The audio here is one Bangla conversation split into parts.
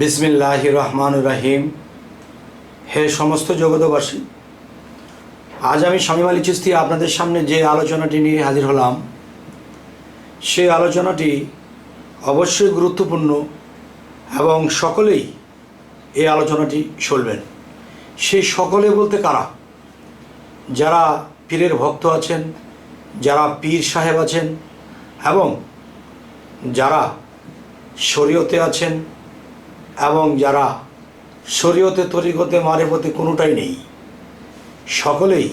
বিসমিল্লাহ রহমান রাহিম। হে সমস্ত জগতবাসী আজ আমি শামীম আলী চিস্তি আপনাদের সামনে যে আলোচনাটি নিয়ে হাজির হলাম, সেই আলোচনাটি অবশ্যই গুরুত্বপূর্ণ এবং সকলেই এই আলোচনাটি শুনবেন। সেই সকলে বলতে কারা? যারা পীরের ভক্ত আছেন, যারা পীর সাহেব আছেন এবং যারা শরীয়তে আছেন এবং যারা শরীয়তে, তরিকতে, মারেফতে কোনোটাই নেই, সকলেই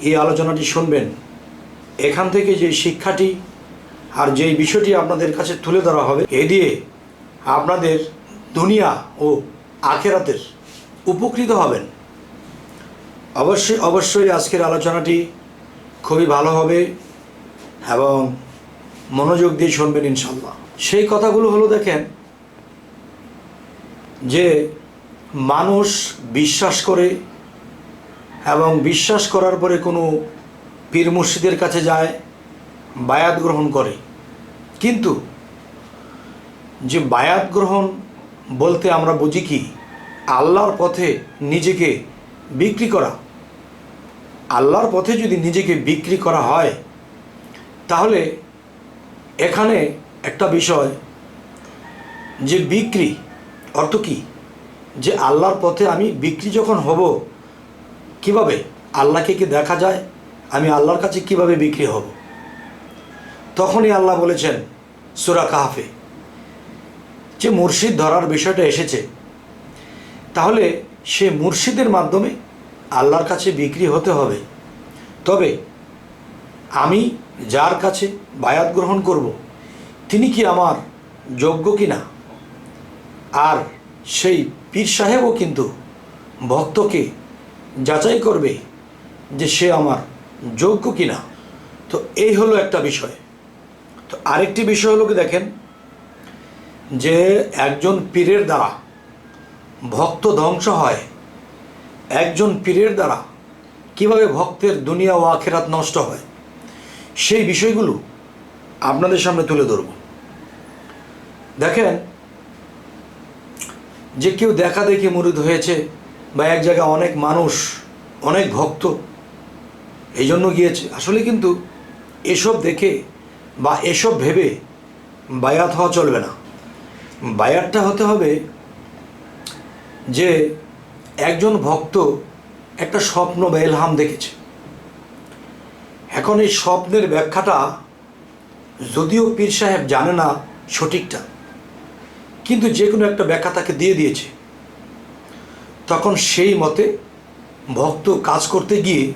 এই আলোচনাটি শুনবেন। এখান থেকে যে শিক্ষাটি আর যেই বিষয়টি আপনাদের কাছে তুলে ধরা হবে, এ দিয়ে আপনাদের দুনিয়া ও আখেরাতের উপকৃত হবেন। অবশ্যই অবশ্যই আজকের আলোচনাটি খুবই ভালো হবে এবং মনোযোগ দিয়ে শুনবেন ইনশাল্লাহ সেই কথাগুলো হলো দেখেন যে মানুষ বিশ্বাস করে এবং বিশ্বাস করার পরে কোনো পীর মুর্শিদের কাছে যায়, বায়াত গ্রহণ করে। কিন্তু যে বায়াত গ্রহণ বলতে আমরা বুঝি কি? আল্লাহর পথে নিজেকে বিক্রি করা। আল্লাহর পথে যদি নিজেকে বিক্রি করা হয়, তাহলে এখানে একটা বিষয় যে বিক্রি অর্থ কি? যে আল্লাহর পথে আমি বিক্রি যখন হব, কীভাবে? আল্লাহকে কি দেখা যায়? আমি আল্লাহর কাছে কীভাবে বিক্রি হব? তখনই আল্লাহ বলেছেন, সুরা কাহাফে, যে মুর্শিদ ধরার বিষয়টা এসেছে, তাহলে সে মুর্শিদের মাধ্যমে আল্লাহর কাছে বিক্রি হতে হবে। তবে আমি যার কাছে বায়াত গ্রহণ করব, তিনি কি আমার যোগ্য কি না আর সেই পীর সাহেবও কিন্তু ভক্তকে যাচাই করবে যে সে আমার যোগ্য কিনা। তো এই হলো একটা বিষয়। তো আরেকটি বিষয় হলো কি দেখেন, যে একজন পীরের দ্বারা ভক্ত ধ্বংস হয়, একজন পীরের দ্বারা কীভাবে ভক্তের দুনিয়া ও আখেরাত নষ্ট হয়, সেই বিষয়গুলো আপনাদের সামনে তুলে ধরব। দেখেন যে কেউ দেখা দেখি মুরিদ হয়েছে বা এক জায়গায় অনেক মানুষ, অনেক ভক্ত, এই জন্য গিয়েছে। আসলে কিন্তু এসব দেখে বা এসব ভেবে বায়াত হওয়া চলবে না। বায়াতটা হতে হবে যে একজন ভক্ত একটা স্বপ্ন বা এলহাম দেখেছে। এখন এই স্বপ্নের ব্যাখ্যাটা যদিও পীর সাহেব জানে না সঠিকটা। কিন্তু যে কোনো একটা ব্যাখ্যা তাকে দিয়ে দিয়েছে। তখন সেই মতে ভক্ত কাজ করতে গিয়ে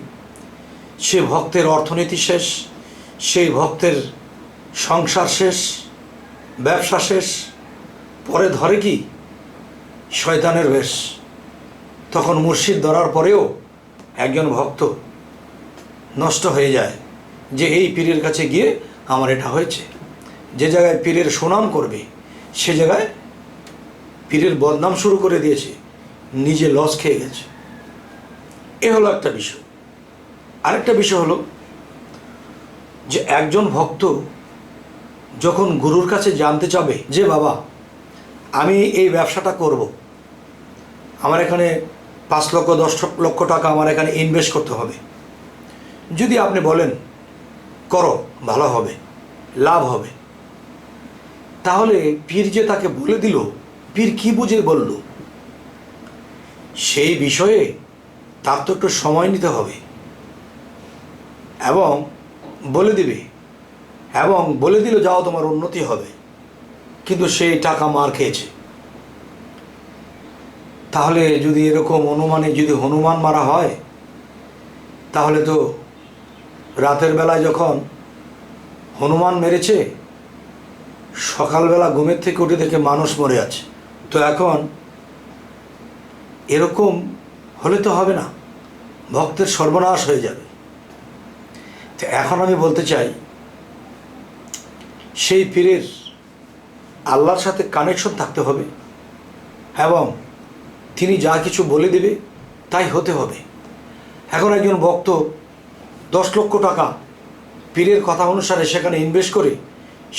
সে ভক্তের অর্থনীতি শেষ, সেই ভক্তের সংসার শেষ, ব্যবসা শেষ, পরে ধরে কি? শয়তানের বেশ। তখন মুর্শিদ ধরার পরেও একজন ভক্ত নষ্ট হয়ে যায় যে এই পীরের কাছে গিয়ে আমার এটা হয়েছে। যে জায়গায় পীরের সুনাম করবে, সে জায়গায় পীরের বদনাম শুরু করে দিয়েছে, নিজে লস খেয়ে গেছে। এ হলো একটা বিষয়। আরেকটা বিষয় হলো যে একজন ভক্ত যখন গুরুর কাছে জানতে চাবে যে বাবা, আমি এই ব্যবসাটা করব, আমার এখানে পাঁচ লক্ষ, দশ লক্ষ টাকা আমার এখানে ইনভেস্ট করতে হবে। যদি আপনি বলেন, করো, ভালো হবে, লাভ হবে। তাহলে পীর যে তাকে বলে দিল পীর কি বুঝে বলল? সেই বিষয়ে তার তো একটু সময় নিতে হবে। এবং বলে দিবে, এবং বলে দিল যাও তোমার উন্নতি হবে। কিন্তু সেই টাকা মার খেয়েছে। তাহলে যদি এরকম অনুমানে যদি হনুমান মারা হয়, তাহলে তো রাতের বেলায় যখন হনুমান মেরেছে, সকালবেলা ঘুমের থেকে উঠে দেখে মানুষ মরে আছে। তো এখন এরকম হলে তো হবে না। ভক্তের সর্বনাশ হয়ে যাবে। তো এখন আমি বলতে চাই, সেই পীরের আল্লাহর সাথে কানেকশন থাকতে হবে এবং তিনি যা কিছু বলে দেবে তাই হতে হবে। এখন একজন ভক্ত দশ লক্ষ টাকা পীরের কথা অনুসারে সেখানে ইনভেস্ট করে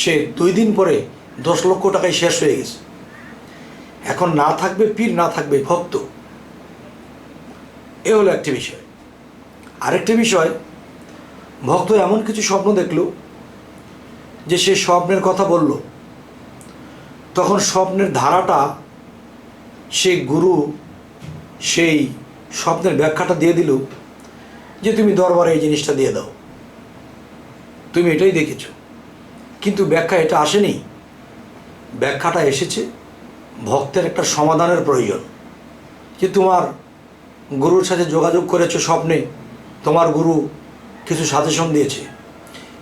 সে দুই দিন পরে দশ লক্ষ টাকায় শেষ হয়ে গেছে। এখন না থাকবে পীর, না থাকবে ভক্ত। এ হলো একটি বিষয়। আরেকটি বিষয় ভক্ত এমন কিছু স্বপ্ন দেখল যে সে স্বপ্নের কথা বলল। তখন স্বপ্নের ধারাটা সে গুরু সেই স্বপ্নের ব্যাখ্যাটা দিয়ে দিল যে তুমি দরবারে এই জিনিসটা দিয়ে দাও। তুমি এটাই দেখেছ। কিন্তু ব্যাখ্যা এটা আসেনি। ব্যাখ্যাটা এসেছে ভক্তের একটা সমাধানের প্রয়োজন। যে তোমার গুরুর সাথে যোগাযোগ করেছ স্বপ্নে, তোমার গুরু কিছু সাজেশন দিয়েছে।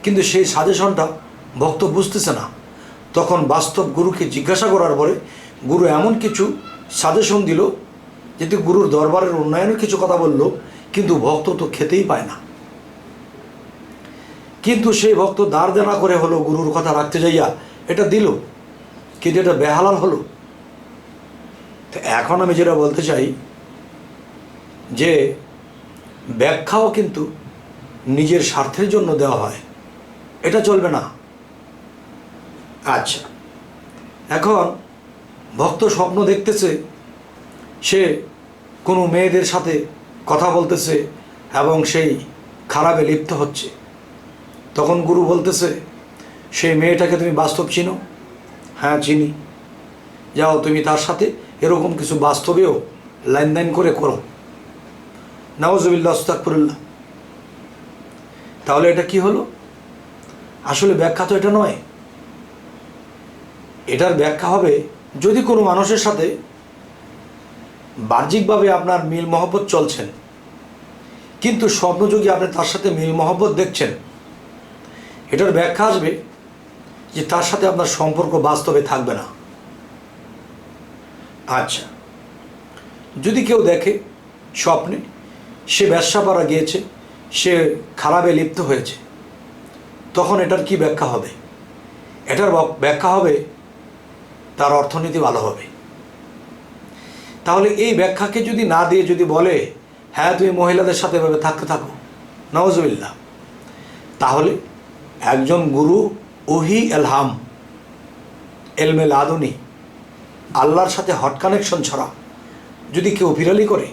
কিন্তু সেই সাজেশনটা ভক্ত বুঝতেছে না। তখন বাস্তব গুরুকে জিজ্ঞাসা করার পরে গুরু এমন কিছু সাজেশন দিল, যেটি গুরুর দরবারের উন্নয়নের কিছু কথা বলল, কিন্তু ভক্ত তো খেতেই পায় না। কিন্তু সেই ভক্ত দাঁড় দেনা করে হলো গুরুর কথা রাখতে যাইয়া এটা দিল, কিন্তু এটা বেহালাল হলো। তো এখন আমি যেটা বলতে চাই যে ব্যাখ্যাও কিন্তু নিজের স্বার্থের জন্য দেওয়া হয়। এটা চলবে না। আচ্ছা। এখন ভক্ত স্বপ্ন দেখতেছে, সে কোনো মেয়েদের সাথে কথা বলতেছে এবং সেই খারাপে লিপ্ত হচ্ছে। তখন গুরু বলতেছে, সেই মেয়েটাকে তুমি বাস্তব চিনো? হ্যাঁ চিনি। যাও তুমি তার সাথে এরকম কিছু বাস্তবেও লেনদেন করে করো। নওয়াজবিল্লা আস্তাকফুরুল্লাহ তাহলে এটা কি হলো? আসলে ব্যাখ্যা তো এটা নয়। এটার ব্যাখ্যা হবে, যদি কোনো মানুষের সাথে বাহ্যিকভাবে আপনার মিল মহব্বত চলছেন কিন্তু স্বপ্নযোগী আপনি তার সাথে মিল মহব্বত দেখছেন, এটার ব্যাখ্যা আসবে যে তার সাথে আপনার সম্পর্ক বাস্তবে থাকবে না। আচ্ছা যদি কেউ দেখে স্বপ্নে সে ব্যবসাপাড়া গিয়েছে, সে খারাপে লিপ্ত হয়েছে, তখন এটার কি ব্যাখ্যা হবে? এটার ব্যাখ্যা হবে, তার অর্থনীতি ভালো হবে। তাহলে এই ব্যাখ্যাকে যদি না দিয়ে যদি বলে হ্যাঁ তুমি মহিলাদের সাথে এভাবে থাকতে থাকো নওয়াজবিল্লা তাহলে একজন গুরু ওহি এলহাম এলমেল আদুনি আল্লাহর সাথে হট কানেকশন ছাড়া যদি কেউ বিড়ালি করে,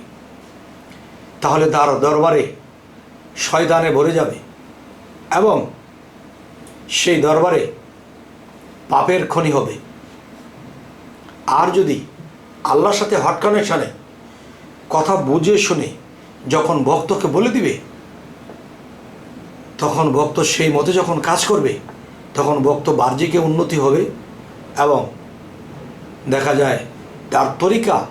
তাহলে তার দরবারে শয়তানে ভরে যাবে এবং সেই দরবারে পাপের খনি হবে। আর যদি আল্লাহর সাথে হট কানেকশানে কথা বুঝে শুনে যখন ভক্তকে বলে দিবে, তখন ভক্ত সেই মতে যখন কাজ করবে, তখন ভক্ত বাহ্যিকে উন্নতি হবে এবং দেখা যায়, তার তরিকা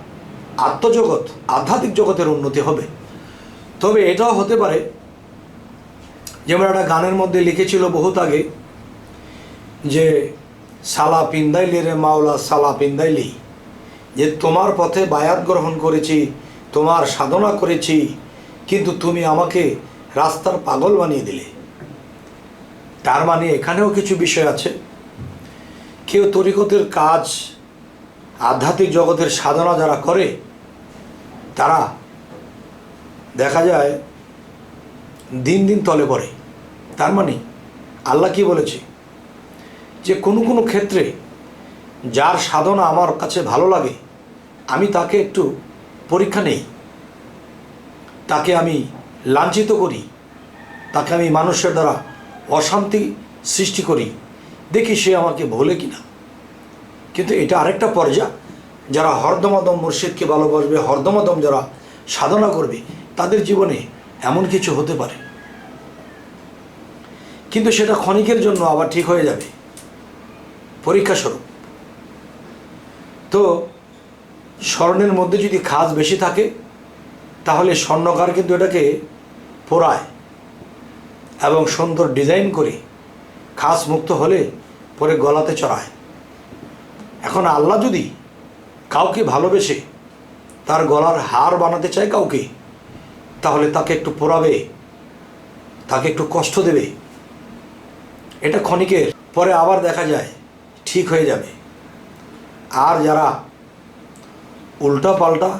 আত্মজগৎ, আধ্যাত্মিক জগতের উন্নতি হবে। তবে এটাও হতে পারে, যেমন একটা গানের মধ্যে লিখেছিল বহুত আগে, যে, সালা পিন্দাইলি রে মাওলা, সালা পিন্দাইলি যে, তোমার পথে বায়াত গ্রহণ করেছি, তোমার সাধনা করেছি, কিন্তু তুমি আমাকে রাস্তার পাগল বানিয়ে দিলে। তার মানে এখানেও কিছু বিষয় আছে। কেউ তরিকতের কাজ আধ্যাত্মিক জগতের সাধনা যারা করে, তারা দেখা যায় দিন দিন তলে পড়ে। তার মানে আল্লাহ কি বলেছে? যে কোনো কোনো ক্ষেত্রে যার সাধনা আমার কাছে ভালো লাগে, আমি তাকে একটু পরীক্ষা নেই। তাকে আমি লাঞ্ছিত করি। তাকে আমি মানুষের দ্বারা অশান্তি সৃষ্টি করি। দেখি সে আমাকে ভোলে কিনা। কিন্তু এটা আরেকটা পর্যায়। যারা হরদমাদম মুর্শিদকে ভালোবাসবে, হরদমাদম যারা সাধনা করবে, তাদের জীবনে এমন কিছু হতে পারে। কিন্তু সেটা ক্ষণিকের জন্য আবার ঠিক হয়ে যাবে। পরীক্ষা স্বরূপ। তো স্বর্ণের মধ্যে যদি খাজ বেশি থাকে, তাহলে স্বর্ণকার কিন্তু এটাকে পোড়ায় এবং সুন্দর ডিজাইন করে খাস মুক্ত হলে পরে গলাতে চড়ায়। এখন আল্লাহ যদি কাউকে ভালোবেসে তার গলার হার বানাতে চায় কাউকে, তাহলে তাকে একটু পোড়াবে, তাকে একটু কষ্ট দেবে। এটা ক্ষণিকের, পরে আবার দেখা যায়, ঠিক হয়ে যাবে। আর যারা উল্টা পাল্টা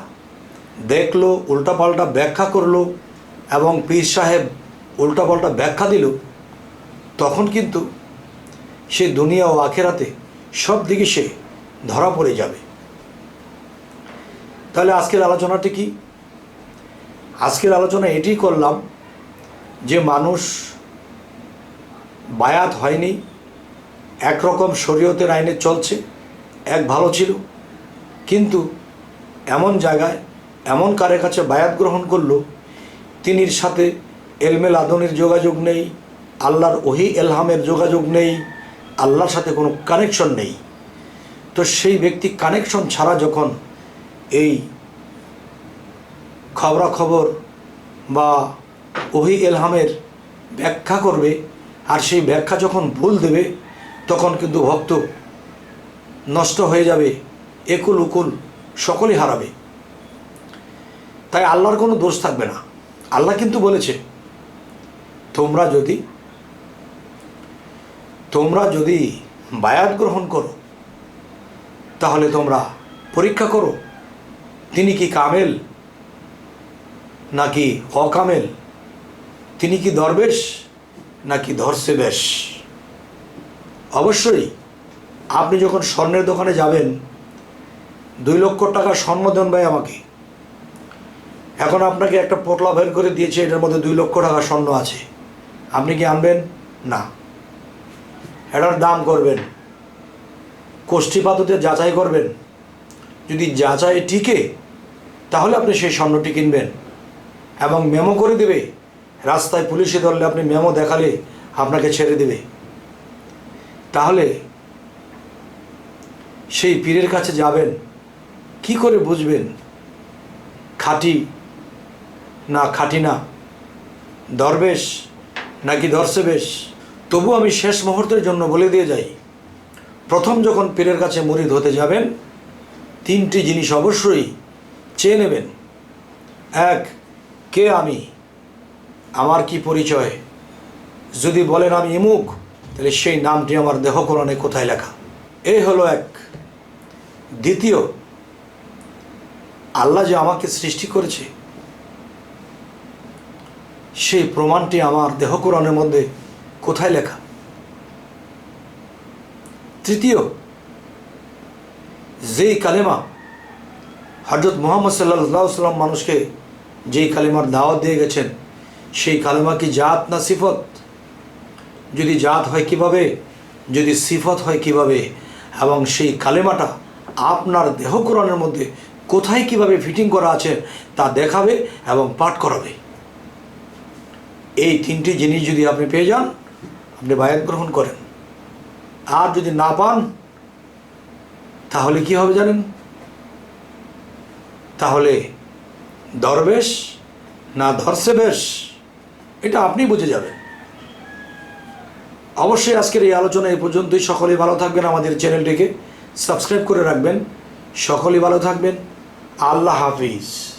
দেখল উল্টা পাল্টা ব্যাখ্যা করল এবং পীর সাহেব উল্টা পাল্টা ব্যাখ্যা দিল, তখন কিন্তু সে দুনিয়া ও আখেরাতে সব দিকে সে ধরা পড়ে যাবে। তাহলে আজকের আলোচনাটি কি? আজকের আলোচনা এটি করলাম যে মানুষ বায়াত হয়নি, একরকম শরীয়তের আইনে চলছে, এক ভালো ছিল, কিন্তু এমন জায়গায়, এমন কারের কাছে বায়াত গ্রহণ করল তিনির সাথে এলমেল আদনের যোগাযোগ নেই, আল্লাহর ওহি এলহামের যোগাযোগ নেই, আল্লাহর সাথে কোনো কানেকশন নেই। তো সেই ব্যক্তি কানেকশন ছাড়া যখন এই খবরাখবর বা ওহি এলহামের ব্যাখ্যা করবে, আর সেই ব্যাখ্যা যখন ভুল দেবে, তখন কিন্তু ভক্ত নষ্ট হয়ে যাবে, একুল উকুল সকলেই হারাবে। তাই আল্লাহর কোনো দোষ থাকবে না। আল্লাহ কিন্তু বলেছে, তোমরা যদি তোমরা যদি বায়াত গ্রহণ করো তাহলে তোমরা পরীক্ষা করো। তিনি কি কামেল? নাকি অকামেল? তিনি কি দরবেশ? নাকি ধরছে বেশ অবশ্যই, আপনি যখন স্বর্ণের দোকানে যাবেন, দুই লক্ষ টাকা স্বর্ণ দেন ভাই আমাকে। এখন আপনাকে একটা পোটলা বের করে দিয়েছে, এটার মধ্যে দুই লক্ষ টাকা স্বর্ণ আছে। আপনি কি আনবেন? না। এটার দাম করবেন। কোষ্ঠী পাততে যাচাই করবেন। যদি যাচাই টিকে তাহলে আপনি সেই স্বর্ণটি কিনবেন এবং মেমো করে দেবে। রাস্তায় পুলিশে ধরলে আপনি মেমো দেখালে আপনাকে ছেড়ে দেবে। তাহলে সেই পীরের কাছে যাবেন, কি করে বুঝবেন? খাঁটি না খাঁটি না? দরবেশ নাকি দর্শবেশ তবু আমি শেষ মুহূর্তের জন্য বলে দিয়ে যাই। প্রথম যখন পীরের কাছে মুরিদ হতে যাবেন, তিনটি জিনিস অবশ্যই চেয়ে নেবেন। এক, কে আমি? আমার কি পরিচয়? যদি বলেন আমি ইমুক, তাহলে সেই নামটি আমার দেহ কোরআনে কোথায় লেখা? এই হলো এক। দ্বিতীয়, আল্লাহ যে আমাকে সৃষ্টি করেছে, সেই প্রমাণটি আমার দেহ কোরআনের মধ্যে কোথায় লেখা? তৃতীয়, যেই কালেমা হজরত মোহাম্মদ সাল্লাহ সাল্লাম মানুষকে যেই কালেমার দাওয়াত দিয়ে গেছেন, সেই কালেমা কি জাত না সিফত? যদি জাত হয় কীভাবে? যদি সিফত হয় কীভাবে? এবং সেই কালেমাটা আপনার দেহ মধ্যে কোথায় কীভাবে ফিটিং করা আছে তা দেখাবে এবং পাঠ করাবে। এই তিনটি জিনিস যদি আপনি পেয়ে যান, আপনি বায়াত গ্রহণ করেন। আর যদি না পান, তাহলে কি হবে জানেন? তাহলে দরবেশ না ধরছে বেশ এটা আপনি বুঝে যাবেন। অবশ্যই আজকের এই আলোচনা এই পর্যন্তই। সকলেই ভালো থাকবেন আমাদের চ্যানেলটিকে। সাবস্ক্রাইব করে রাখবেন। সকলেই ভালো থাকবেন। আল্লাহ হাফিজ।